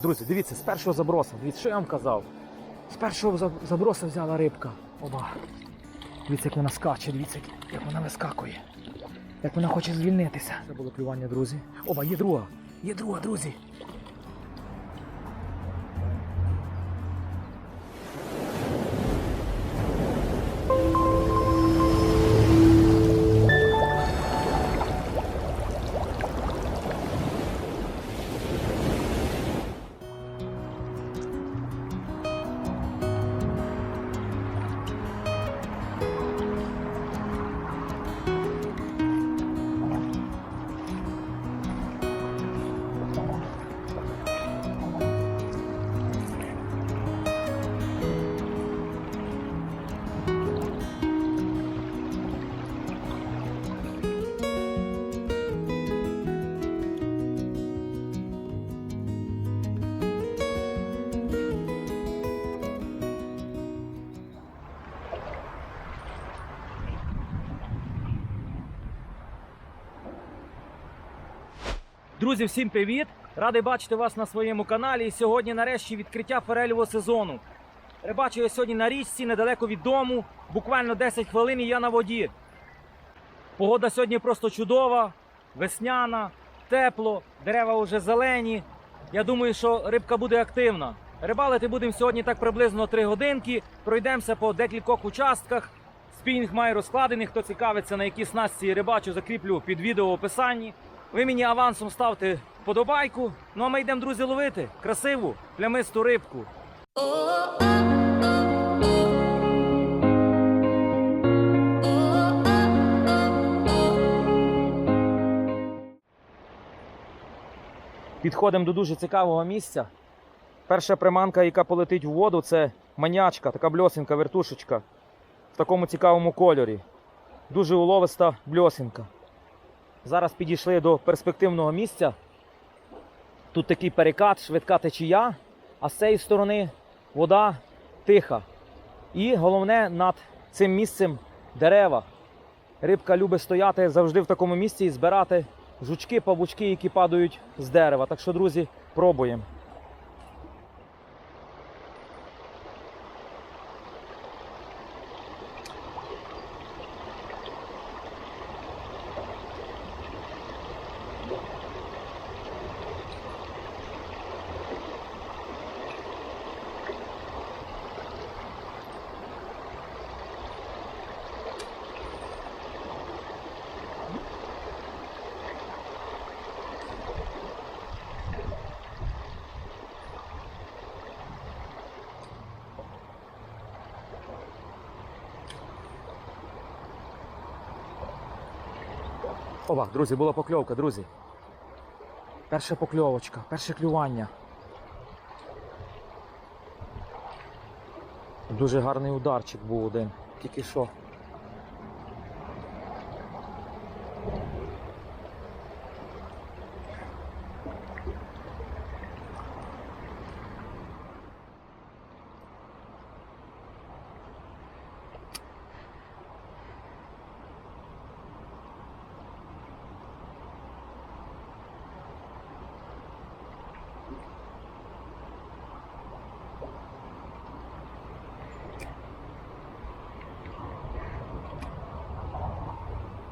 Друзі, дивіться, з першого заброса, дивіться, що я вам казав. З першого за- заброса взяла рибка. Оба. Дивіться, як вона скаче, дивіться, як- вона вискакує. Як вона хоче звільнитися. Це було клювання, друзі. Оба, є друга. Є друга, друзі. Друзі, всім привіт! Радий бачити вас на своєму каналі. І сьогодні нарешті відкриття форельового сезону. Рибачу я сьогодні на річці недалеко від дому, буквально 10 хвилин і я на воді. Погода сьогодні просто чудова, весняна, тепло, дерева вже зелені. Я думаю, що рибка буде активна. Рибалити будемо сьогодні так приблизно 3 годинки. Пройдемося по декількох участках. Спінінг має розкладений. Хто цікавиться, на які снасті рибачу, закріплю під відео в описанні. Ви мені авансом ставте вподобайку. Ну а ми йдемо, друзі, ловити красиву плямисту рибку. Підходимо до дуже цікавого місця. Перша приманка, яка полетить в воду, це манячка, така бльосинка, вертушечка в такому цікавому кольорі. Дуже уловиста бльосинка. Зараз підійшли до перспективного місця. Тут такий перекат, швидка течія, а з цієї сторони вода тиха. І головне над цим місцем дерева. Рибка любить стояти завжди в такому місці і збирати жучки, павучки, які падають з дерева. Так що, друзі, пробуємо. Опа, друзі, була покльовка, друзі. Перша покльовочка, перше клювання. Дуже гарний ударчик був один. Тільки що.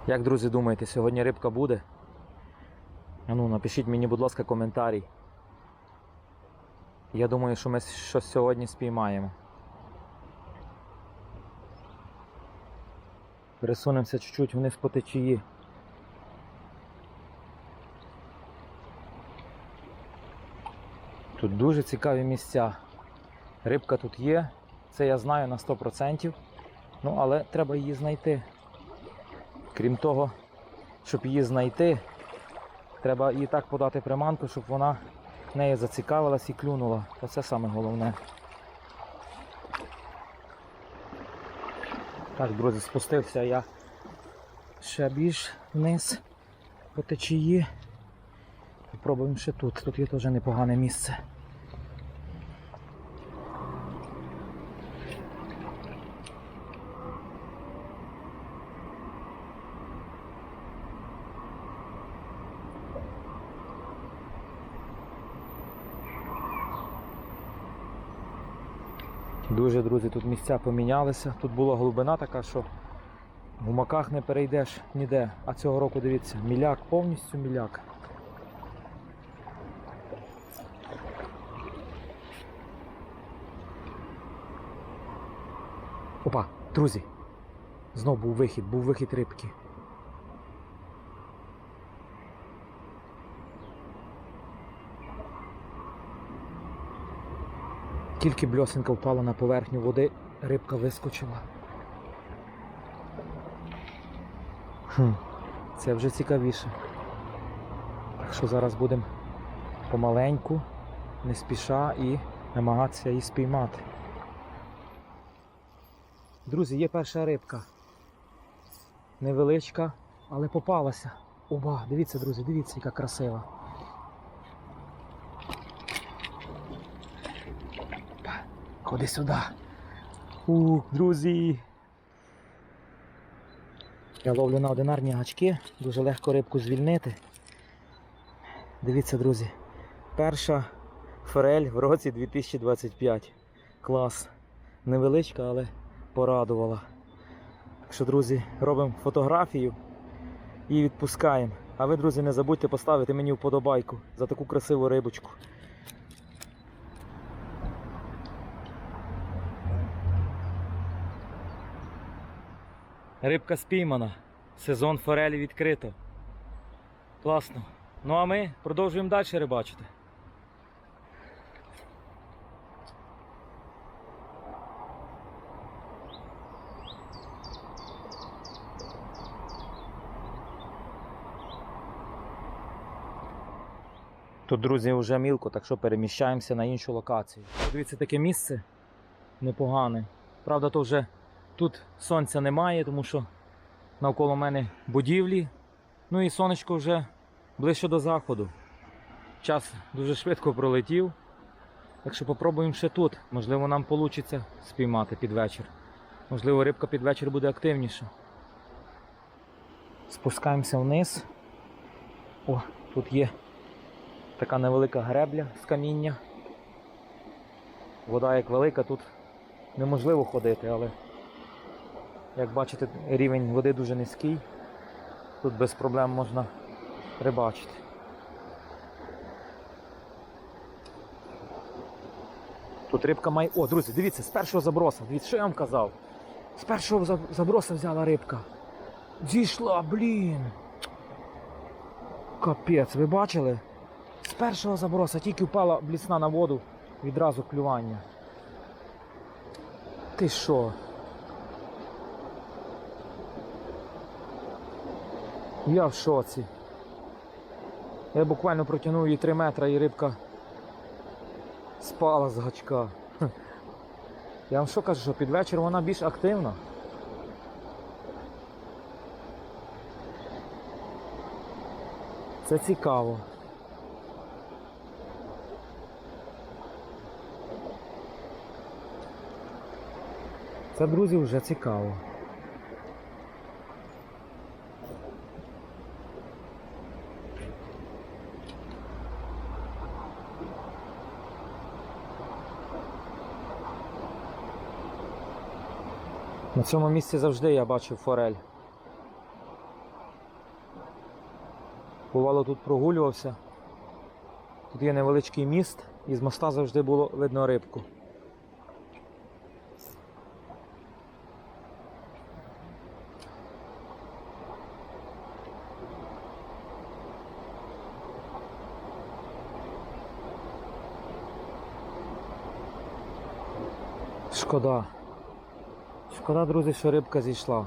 Як, друзі, думаєте, сьогодні рибка буде? Ну, напишіть мені, будь ласка, коментарій. Я думаю, що ми щось сьогодні спіймаємо. Пересунемося чуть-чуть вниз по течії. Тут дуже цікаві місця. Рибка тут є, це я знаю на 100%. Ну, але треба її знайти. Крім того, щоб її знайти, треба їй так подати приманку, щоб вона нею зацікавилась і клюнула. Оце саме головне. Так, друзі, спустився я ще більш вниз по течії. Попробуємо ще тут. Тут є теж непогане місце. Дуже, друзі, тут місця помінялися. Тут була глибина така, що в гумаках не перейдеш ніде. А цього року дивіться, міляк, повністю міляк. Опа, друзі. Знов був вихід, був вихід рибки. Тільки бльосинка впала на поверхню води, рибка вискочила. Хм, це вже цікавіше. Так що зараз будемо помаленьку, не спіша і намагатися її спіймати. Друзі, є перша рибка. Невеличка, але попалася. Оба, дивіться, друзі, дивіться, яка красива. Ходи сюди. У, друзі. Я ловлю на одинарні гачки, дуже легко рибку звільнити. Дивіться, друзі. Перша форель в році 2025. Клас. Невеличка, але порадувала. Так що, друзі, робимо фотографію і відпускаємо. А ви, друзі, не забудьте поставити мені вподобайку за таку красиву рибочку. Рибка спіймана. Сезон форелі відкрито. Класно. Ну а ми продовжуємо далі рибачити. Тут, друзі, вже мілко, так що переміщаємося на іншу локацію. Дивіться, таке місце непогане. Правда, то вже тут сонця немає, тому що навколо мене будівлі. Ну і сонечко вже ближче до заходу. Час дуже швидко пролетів. Так що попробуємо ще тут. Можливо, нам вийде спіймати під вечір. Можливо, рибка під вечір буде активніша. Спускаємося вниз. О, тут є така невелика гребля з каміння. Вода як велика, тут неможливо ходити, але як бачите, рівень води дуже низький. Тут без проблем можна рибачити. Тут рибка має... О, друзі, дивіться, з першого заброса. Дивіться, що я вам казав. З першого за- заброса взяла рибка. Зійшла, блін. Капець, ви бачили? З першого заброса тільки впала блісна на воду, відразу клювання. Ти що? Я в шоці. Я буквально протягнув її 3 метри і рибка спала з гачка. Я вам що кажу, що під вечір вона більш активна. Це цікаво. Це, друзі, вже цікаво. На цьому місці завжди я бачив форель. Бувало тут прогулювався. Тут є невеличкий міст, і з моста завжди було видно рибку. Шкода. Шкода, друзі, що рибка зійшла.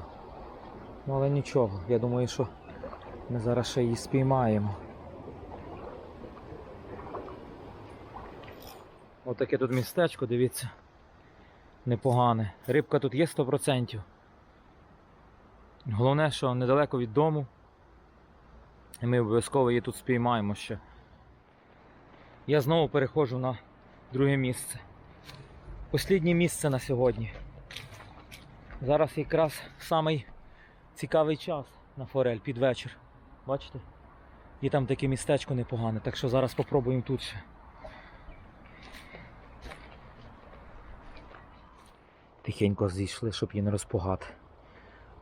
Ну але нічого, я думаю, що ми зараз ще її спіймаємо. Отаке тут містечко, дивіться. Непогане. Рибка тут є 100%. Головне, що недалеко від дому. І ми обов'язково її тут спіймаємо ще. Я знову переходжу на друге місце. Посліднє місце на сьогодні. Зараз якраз самий цікавий час на форель під вечір. Бачите? І там таке містечко непогане, так що зараз спробуємо тут ще. Тихенько зійшли, щоб її не розпугати.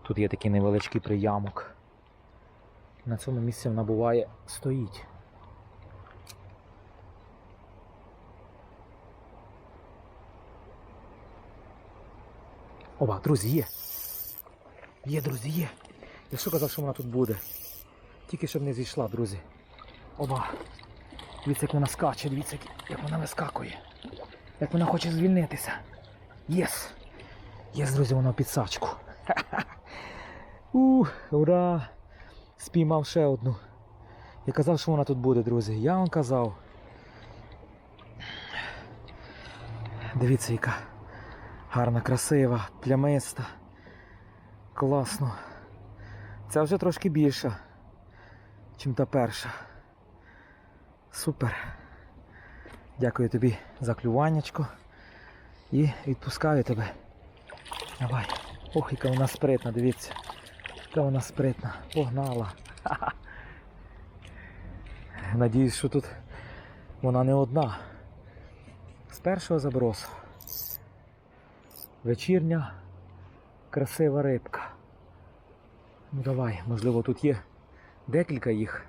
Тут є такий невеличкий приямок. На цьому місці вона буває стоїть. Оба, друзі, є. Є, друзі, є. Я що казав, що вона тут буде? Тільки щоб не зійшла, друзі. Оба. Дивіться, як вона скаче, дивіться, як- вона вискакує. Як вона хоче звільнитися. Єс! Єс, друзі, вона в підсачку. Ух, ура! Спіймав ще одну. Я казав, що вона тут буде, друзі. Я вам казав. Дивіться, яка гарна, красива, плямиста. Класно. Ця вже трошки більша, чим та перша. Супер. Дякую тобі за клюваннячко. І відпускаю тебе. Давай. Ох, яка вона спритна, дивіться. Яка вона спритна. Погнала. Надіюсь, що тут вона не одна. З першого забросу. Вечірня красива рибка. Ну давай, можливо, тут є декілька їх.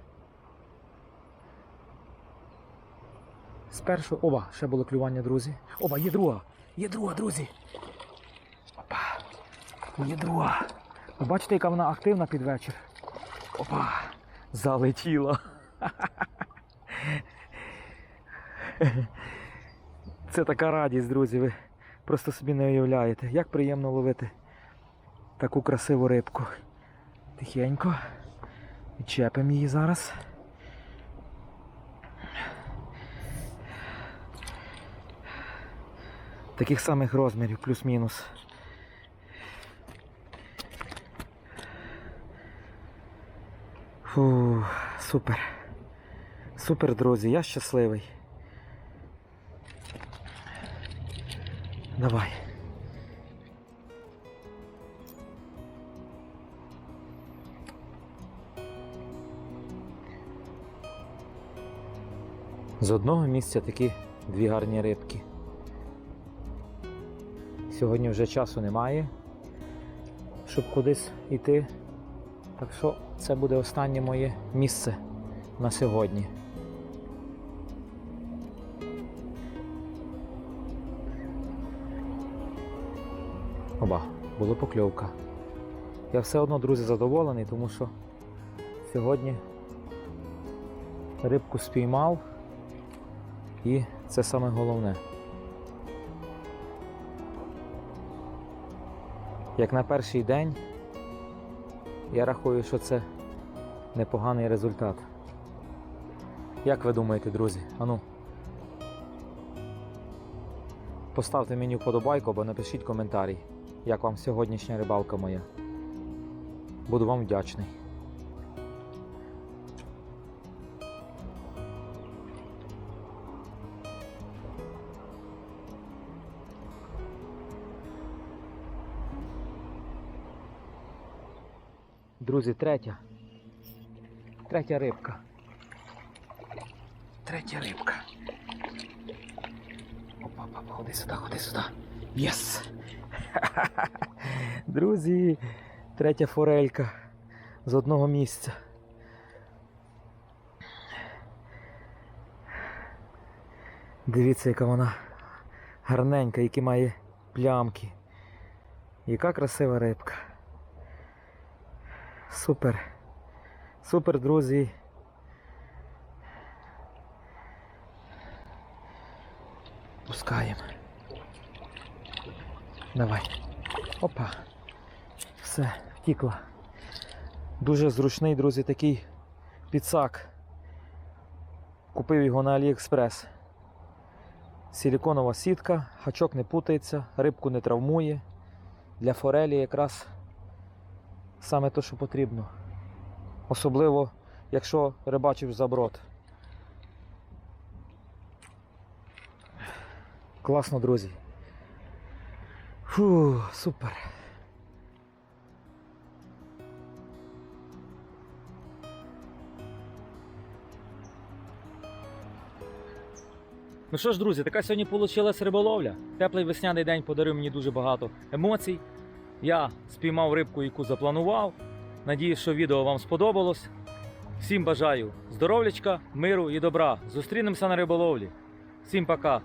З першого. Оба, ще було клювання, друзі. Оба, є друга. Є друга, друзі. Опа. Є друга. Ви бачите, яка вона активна під вечір. Опа. Залетіла. Це така радість, друзі. Ви просто собі не уявляєте, як приємно ловити таку красиву рибку. Тихенько. Відчепимо її зараз. Таких самих розмірів, плюс-мінус. Фу, супер. Супер, друзі, я щасливий. Давай. З одного місця такі дві гарні рибки. Сьогодні вже часу немає, щоб кудись йти. Так що це буде останнє моє місце на сьогодні. Була покльовка. Я все одно, друзі, задоволений, тому що сьогодні рибку спіймав і це саме головне. Як на перший день, я рахую, що це непоганий результат. Як ви думаєте, друзі? Ану. Поставте мені вподобайку або напишіть коментарі, як вам сьогоднішня рибалка моя. Буду вам вдячний. Друзі, третя. Третя рибка. Третя рибка. Опа, папа, ходи сюди, ходи сюди. Єс! Друзі, третя форелька з одного місця. Дивіться, яка вона гарненька, які має плямки. Яка красива рибка. Супер. Супер, друзі. Пускаємо. Давай. Опа. Все, втікла. Дуже зручний, друзі, такий підсак. Купив його на Аліекспрес. Силіконова сітка, гачок не путається, рибку не травмує. Для форелі якраз саме те, що потрібно. Особливо, якщо рибачиш заброд. Класно, друзі. Фу, супер. Ну що ж, друзі, така сьогодні вийшла риболовля. Теплий весняний день подарив мені дуже багато емоцій. Я спіймав рибку, яку запланував. Надіюсь, що відео вам сподобалось. Всім бажаю здоров'ячка, миру і добра. Зустрінемося на риболовлі. Всім пока!